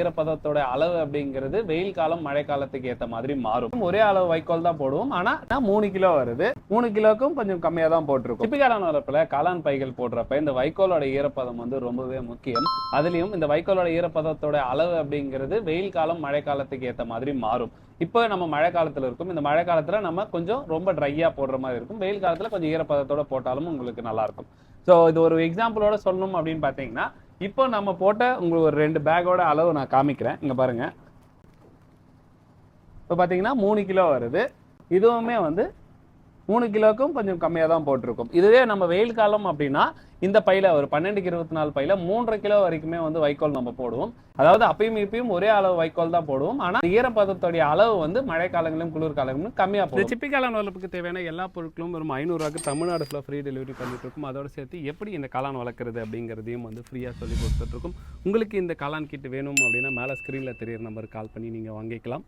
ஈரப்பதத்தோட அளவு அப்படிங்கிறது வெயில் காலம் மழை காலத்துக்கு ஏத்த மாதிரி மாறும். ஒரே அளவு வைக்கோல் தான் போடுவோம். ஆனா மூணு கிலோ வருது. மூணு கிலோக்கும் கொஞ்சம் கம்மியா தான் போட்டிருக்கும். டிப்பிக்காலான வரப்புல காளான் பைகள் போடுறப்ப இந்த வைக்கோலோட ஈரப்பதம் வந்து ரொம்பவே முக்கியம். அதுலயும் இந்த வைக்கோலோட ஈரப்பதத்தோட அளவு அப்படிங்கிறது வெயில் காலம் மழை காலத்துக்கு ஏத்த மாதிரி மாறும். இப்போ நம்ம மழை காலத்துல இருக்கும். இந்த மழை காலத்துல நம்ம கொஞ்சம் ரொம்ப ட்ரையா போடுற மாதிரி இருக்கும். வெயில் காலத்துல கொஞ்சம் ஈரப்பதத்தோட போட்டாலும் உங்களுக்கு நல்லா இருக்கும். ஸோ இது ஒரு எக்ஸாம்பிளோட சொல்லணும் அப்படின்னு பார்த்தீங்கன்னா இப்போ நம்ம போட்ட உங்களுக்கு ஒரு ரெண்டு பேக்கோட அளவு நான் காமிக்கிறேன். இங்கே பாருங்கள் இப்போ பார்த்தீங்கன்னா மூணு கிலோ வருது. இதுவுமே வந்து மூணு கிலோக்கும் கொஞ்சம் கம்மியாக தான் போட்டிருக்கும். இதுவே நம்ம வெயில் காலம் அப்படின்னா இந்த பையில ஒரு பன்னெண்டுக்கு இருபத்தி நாலு பையில மூன்றரை கிலோ வரைக்குமே வந்து வைக்கோல் நம்ம போடுவோம். அதாவது அப்பயும் இப்பயும் ஒரே அளவு வைக்கோல் தான் போடுவோம். ஆனால் ஈரப்பதத்தோடைய அளவு வந்து மழை காலங்களிலும் குளிர் காலங்களிலும் கம்மியாக போடும் சிப்பி காளான் வளர்ப்புக்கு தேவையான எல்லா பொருட்களும் வெறும் ஐநூறுரூவாக்கு தமிழ்நாடு ஃபுல்லாக ஃப்ரீ டெலிவரி பண்ணிட்டு இருக்கும். அதோட சேர்த்து எப்படி இந்த காளான் வளர்க்குறது அப்படிங்கிறதையும் வந்து ஃப்ரீயாக சொல்லி கொடுத்துட்ருக்கோம் உங்களுக்கு இந்த காளான் கிட் வேணும் அப்படின்னா மேலே ஸ்க்ரீனில் தெரியிற நம்பருக்கு கால் பண்ணி நீங்கள் வாங்கிக்கலாம்.